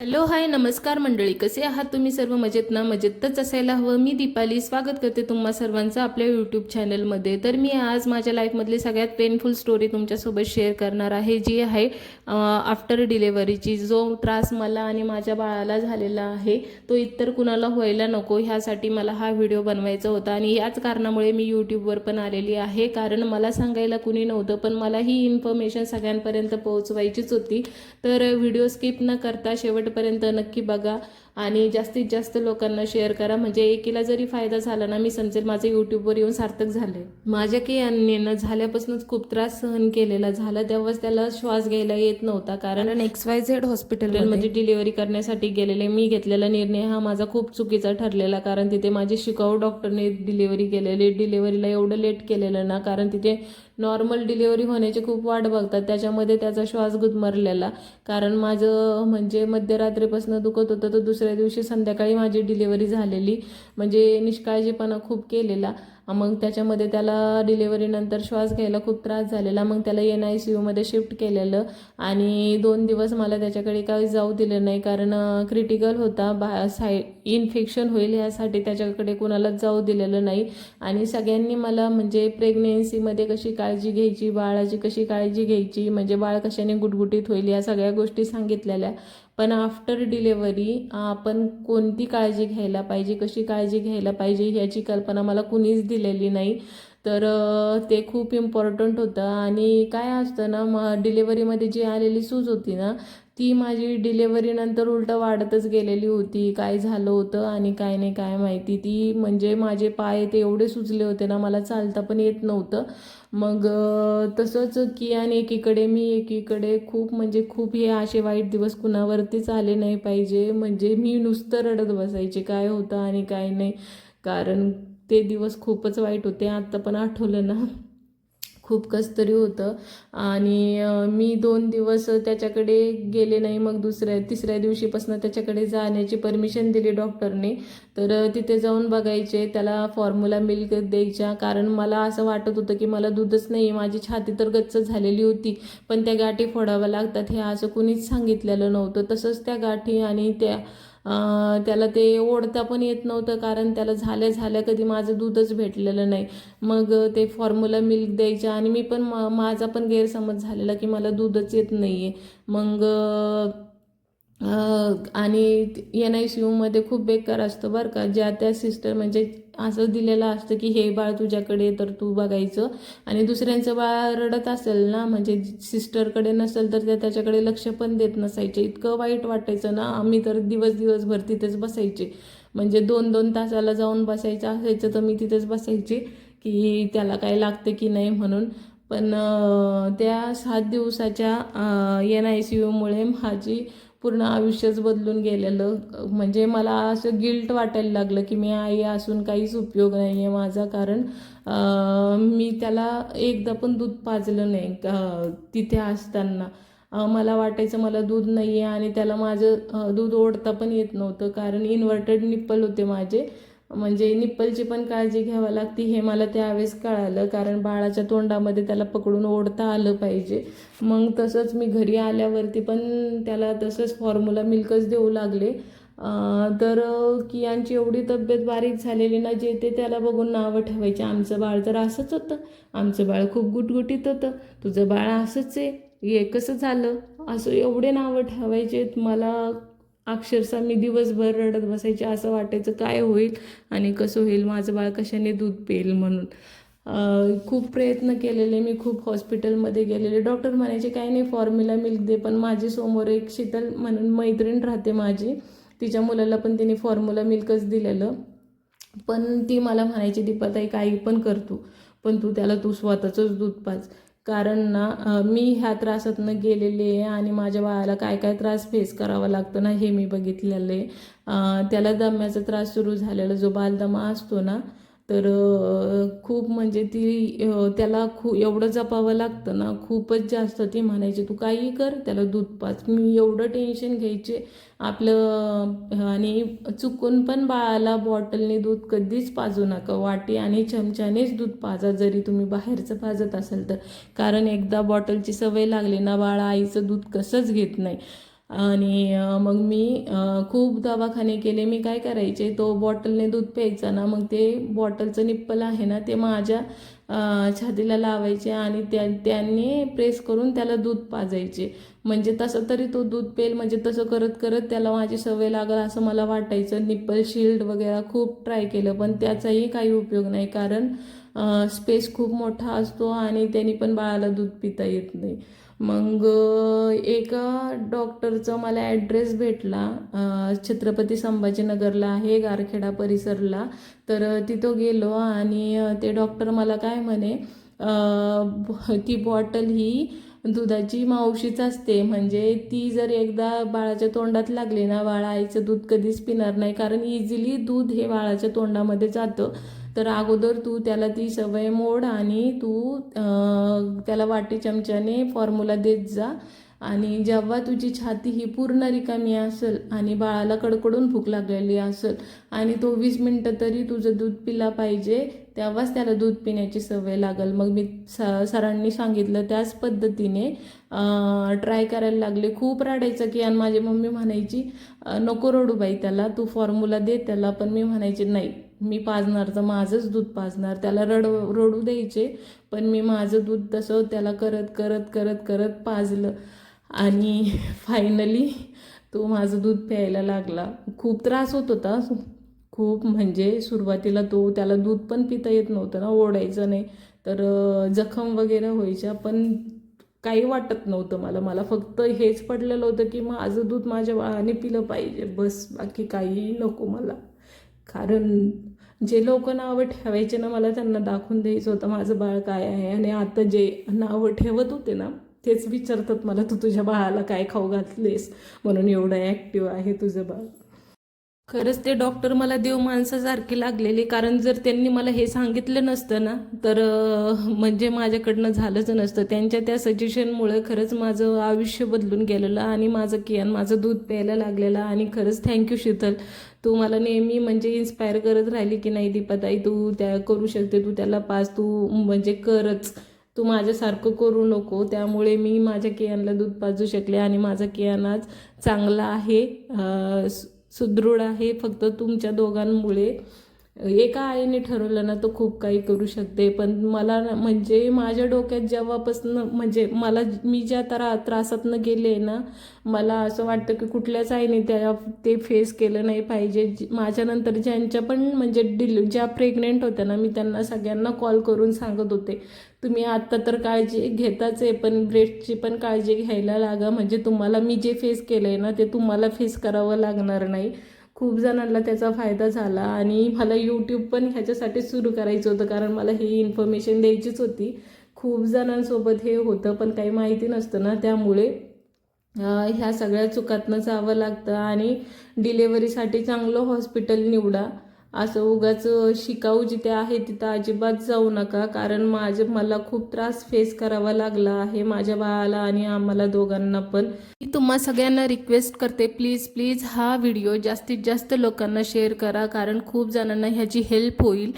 Hello hi नमस्कार मंडळी. कसे आहात तुम्ही सर्व? मजेत ना? मजेतच असायला हवं. मी दीपाली. स्वागत करते तुम्हा सर्वांचं आपल्या यूट्यूब चॅनलमध्ये तर मी आज माझ्या लाईफमधली सगळ्यात पेनफुल स्टोरी तुमच्यासोबत शेअर करणार आहे जी आहे आफ्टर डिलेवरीची जो त्रास मला आणि माझ्या बाळाला झालेला आहे तो इतर कुणाला व्हायला नको ह्यासाठी मला हा व्हिडिओ बनवायचा होता. आणि याच कारणामुळे मी यूट्यूबवर पण आलेली आहे. कारण मला सांगायला कुणी नव्हतं पण मला ही इन्फॉर्मेशन सगळ्यांपर्यंत पोहोचवायचीच होती. तर व्हिडिओ स्किप न करता शेवट शेवटपर्यंत नक्की बघा. आणि जास्तीत जास्त लोकांना शेअर करा. म्हणजे एकीला जरी फायदा झाला ना मी समजेल माझं यूट्यूबवर येऊन सार्थक झाले माझ्या की अन्यानं झाल्यापासूनच खूप त्रास सहन केलेला झाला. तेव्हाच त्याला श्वास घ्यायला येत नव्हता. कारण एक्स वाय झेड हॉस्पिटलमध्ये डिलिव्हरी करण्यासाठी गेलेले मी घेतलेला निर्णय हा माझा खूप चुकीचा ठरलेला. कारण तिथे माझे शिकाऊ डॉक्टरने डिलिव्हरी केलेली. डिलिव्हरीला एवढं लेट केलेलं ना कारण तिथे नॉर्मल डिलिव्हरी होण्याची खूप वाट बघतात. त्याच्यामध्ये त्याचा श्वास गुदमरलेला. कारण माझं म्हणजे मध्यरात्रीपासून दुखत होतं तर दुसऱ्या दिवशी संध्याकाळी माझी डिलिव्हरी झालेली. म्हणजे निष्काळजीपणा खूप केलेला. मग त्याच्यामध्ये त्याला डिलिव्हरीनंतर श्वास घ्यायला खूप त्रास झालेला. मग त्याला एन आय सी यूमध्ये शिफ्ट केलेलं. आणि दोन दिवस मला त्याच्याकडे काही जाऊ दिलं नाही. कारण क्रिटिकल होता. बा साय इन्फेक्शन होईल यासाठी त्याच्याकडे कोणालाच जाऊ दिलेलं नाही. आणि सगळ्यांनी मला म्हणजे प्रेग्नेन्सीमध्ये कशी काळजी घ्यायची बाळाची कशी काळजी घ्यायची म्हणजे बाळ कशाने गुटगुटीत होईल या सगळ्या गोष्टी सांगितलेल्या. पण आफ्टर डिलेवरी आपण कोणती काळजी घ्यायला पाहिजे कशी काळजी घ्यायला पाहिजे ह्याची कल्पना मला कुणीच दिलेली नाही. तर ते खूप इम्पॉर्टंट होतं. आणि काय असतं ना मग डिलेवरीमध्ये जी आलेली सूज होती ना ती माझी डिलेवरीनंतर उलटं वाढतच गेलेली होती. काय झालं होतं आणि काय नाही काय माहिती. ती म्हणजे माझे पाय ते एवढे सुजले होते ना मला चालता पण येत नव्हतं. मग तसंच की आणि एकीकडे मी एकीकडे खूप म्हणजे खूप हे असे वाईट दिवस कुणावरतीच आले नाही पाहिजे. म्हणजे मी नुसतं रडत बसायचे. काय होतं आणि काय नाही. कारण ते दिवस खूपच वाईट होते. आत्ता पण आठवलं ना. खूप कस तरी होतं. आणि मी दोन दिवस त्याच्याकडे गेले नाही. मग दुसऱ्या तिसऱ्या दिवशीपासून त्याच्याकडे जाण्याची परमिशन दिली डॉक्टरने. तर तिथे जाऊन बघायचे. त्याला फॉर्म्युला मिल्क द्यायच्या कारण मला असं वाटत होतं की मला दूधच नाही माझी छाती तर गच्च झालेली होती. पण त्या गाठी फोडाव्या लागतात हे असं कुणीच सांगितलेलं नव्हतं. तसंच त्या गाठी आणि त्या त्याला ते ओढता पण येत नव्हतं कारण त्याला झाल्या झाल्या कधी माझं दूधच भेटलेलं नाही. मग ते फॉर्म्युला मिल्क द्यायच्या आणि मी पण माझा पण गैरसमज झालेला की मला दूधच येत नाही आहे मग आणि एन आय सी यूमध्ये खूप बेकार असतं बरं का. ज्या त्या सिस्टर म्हणजे असं दिलेलं असतं की हे बाळ तुझ्याकडे तर तू बघायचं. आणि दुसऱ्यांचं बाळ रडत असेल ना म्हणजे सिस्टरकडे नसेल तर त्या त्याच्याकडे लक्ष पण देत नसायचे. इतकं वाईट वाटायचं ना आम्ही तर दिवस दिवसभर तिथेच बसायचे. म्हणजे दोन दोन तासाला जाऊन बसायचं असायचं तर मी तिथेच बसायचे की त्याला काय लागतं की नाही म्हणून. पण त्या सात दिवसाच्या एन आय सी यूमुळे माझी पूर्ण आयुष्यच बदलून गेलेलं. म्हणजे मला असं गिल्ट वाटायला लागलं की मी आई असून काहीच उपयोग नाही आहे माझा कारण मी त्याला एकदा पण दूध पाजलं नाही तिथे असताना. मला वाटायचं मला दूध नाही आहे आणि त्याला माझं दूध ओढता पण येत नव्हतं कारण इन्व्हर्टेड निप्पल होते माझे. म्हणजे निप्पलची पण काळजी घ्यावी लागते हे मला त्यावेळेस कळालं. कारण बाळाच्या तोंडामध्ये त्याला पकडून ओढता आलं पाहिजे. मग तसंच मी घरी आल्यावरती पण त्याला तसंच फॉर्म्युला मिल्कच देऊ लागले. तर कियांची एवढी तब्येत बारीक झालेली ना जे ते त्याला बघून नावं ठेवायचे. आमचं बाळ तर असंच होतं. आमचं बाळ खूप गुटगुटीत होतं. तुझं बाळ असंच आहे. हे कसं झालं? असं एवढे नावं ठेवायचे. मला अक्षरशः मी दिवसभर रडत बसायचे असं वाटायचं काय होईल आणि कसं होईल माझं बाळ कशाने दूध पेल म्हणून. खूप प्रयत्न केलेले मी खूप हॉस्पिटलमध्ये गेलेले. डॉक्टर म्हणायचे काही नाही फॉर्म्युला मिल्क दे. पण माझी समोर एक शीतल म्हणून मैत्रीण राहते माझी. तिच्या मुलाला पण तिने फॉर्म्युला मिल्कच दिलेलं. पण ती मला म्हणायची दीपाताई काही पण करतो पण तू त्याला तू स्वतःचंच दूध पाच कारण ना मी ह्या त्रासातनं गेलेले आहे आणि माझ्या बाळाला काय काय त्रास फेस करावा लागतो ना हे मी बघितलेलं आहे. त्याला दम्याचा त्रास सुरू झालेला जो बालदमा असतो ना तर खूप म्हणजे ती त्याला खू एवढं जपावं लागतं ना खूपच जास्त ती म्हणायची तू काही कर त्याला दूध पाच. मी एवढं टेन्शन घ्यायचे. आपलं आणि चुकून पण बाळाला बॉटलने दूध कधीच पाजू नका. वाटी आणि चमच्यानेच दूध पाजा जरी तुम्ही बाहेरचं पाजत असाल तर. कारण एकदा बॉटलची सवय लागली ना बाळा आईचं दूध कसंच घेत नाही. आणि मग मी खूप दवाखाने केले. मी काय करायचे तो बॉटलने दूध प्यायचा ना मग ते बॉटलचं निप्पल आहे ना ते माझ्या छातीला लावायचे आणि त्या त्यांनी प्रेस करून त्याला दूध पाजायचे. म्हणजे तसं तरी तो दूध पेल म्हणजे तसं करत करत त्याला माझी सवय लागल असं मला वाटायचं. निप्पल शिल्ड वगैरे खूप ट्राय केलं पण त्याचाही काही उपयोग नाही. कारण स्पेस खूप मोठा असतो आणि त्यांनी पण बाळाला दूध पिता येत नाही. मग एका डॉक्टरचा मला ॲड्रेस भेटला छत्रपती संभाजीनगरला आहे गारखेडा परिसरला. तर तिथं गेलो आणि ते डॉक्टर मला काय म्हणे ती बॉटल ही दुधाची मावशीच असते. म्हणजे ती जर एकदा बाळाच्या तोंडात लागली ना बाळ आईचं दूध कधीच पिणार नाही. कारण इझिली दूध हे बाळाच्या तोंडामध्ये जातं. तर अगोदर तू त्याला ती सवय मोड आणि तू त्याला वाटी चमच्याने फॉर्म्युला देत जा. आणि जेव्हा तुझी छाती ही पूर्ण रिकामी असेल आणि बाळाला कडकडून भूक लागलेली असेल आणि तो वीस मिनटं तरी तुझं दूध पिला पाहिजे तेव्हाच त्याला दूध पिण्याची सवय लागेल. मग मी स सरांनी सांगितलं त्याच पद्धतीने ट्राय करायला लागले. खूप रडायचं की आणि माझी मम्मी म्हणायची नको रडू बाई त्याला तू फॉर्म्युला दे त्याला. पण मी म्हणायचे नाही मी पाजणार तर माझंच दूध पाजणार. त्याला रड रडू द्यायचे पण मी माझं दूध तसं त्याला करत करत करत करत पाजलं. आणि फायनली तो माझं दूध प्यायला लागला. खूप त्रास होत होता. खूप म्हणजे सुरुवातीला तो त्याला दूध पण पिता येत नव्हतं ना ओढायचं नाही. तर जखम वगैरे व्हायच्या पण काही वाटत नव्हतं मला. मला फक्त हेच पडलेलं होतं की माझं दूध माझ्या बाळाने पिलं पाहिजे. बस बाकी काहीही नको मला. कारण जे लोक नावं ठेवायचे ना मला त्यांना दाखवून द्यायचं होतं माझं बाळ काय आहे आणि आता जे नावं ठेवत होते ना तेच विचारतात मला तू तुझ्या बाळाला काय खाऊ घातलेस? म्हणून एवढं ॲक्टिव्ह आहे तुझं बाळ. खरंच ते डॉक्टर मला देव माणसासारखे लागलेले. कारण जर त्यांनी मला हे सांगितलं नसतं ना तर म्हणजे माझ्याकडनं झालंच नसतं. त्यांच्या त्या सजेशनमुळे खरंच माझं आयुष्य बदलून गेलेलं आणि माझं कियान माझं दूध प्यायला लागलेलं. आणि खरंच थँक्यू शीतल. तू मला नेहमी म्हणजे इन्स्पायर करत राहिली की नाही दीपाताई तू त्या करू शकते तू त्याला पास तू म्हणजे करच. तू माझ्यासारखं करू नको. त्यामुळे मी माझ्या कियानला दूध पाजू शकले आणि माझा कियान आज चांगला आहे. सुदृढ आहे फक्त तुमच्या दोघांमुळे. एका आईने ठरवलं ना तो खूप काही करू शकते. पण मला ना म्हणजे माझ्या डोक्यात जेव्हापासून म्हणजे मला मी ज्या त्रा त्रासातनं गेले ना मला असं वाटतं की कुठल्याच आईने त्या ते फेस केलं नाही पाहिजे. माझ्यानंतर ज्यांच्या पण म्हणजे डिल ज्या प्रेग्नेंट होत्या ना मी त्यांना सगळ्यांना कॉल करून सांगत होते. तुम्ही आत्ता तर काळजी घेताच आहे पण ब्रेस्टची पण काळजी घ्यायला लागा. म्हणजे तुम्हाला मी जे फेस केलं आहे ना ते तुम्हाला फेस करावं लागणार नाही. खूप जणांना त्याचा फायदा झाला आणि मला यूट्यूब पण ह्याच्यासाठी सुरू करायचं होतं कारण मला ही इन्फॉर्मेशन द्यायचीच होती. खूप जणांसोबत हे होतं पण काही माहिती नसतं ना त्यामुळे ह्या सगळ्या चुकातनं जावं लागतं आणि डिलेवरीसाठी चांगलं हॉस्पिटल निवडा. असं उगाच शिकाऊ जिथे आहे तिथं अजिबात जाऊ नका. कारण माझे मला खूप त्रास फेस करावा लागला आहे माझ्या बाळाला आणि आम्हाला दोघांना पण. मी तुम्हा सगळ्यांना रिक्वेस्ट करते प्लीज प्लीज हा व्हिडिओ जास्तीत जास्त लोकांना शेअर करा. कारण खूप जणांना ह्याची हेल्प होईल.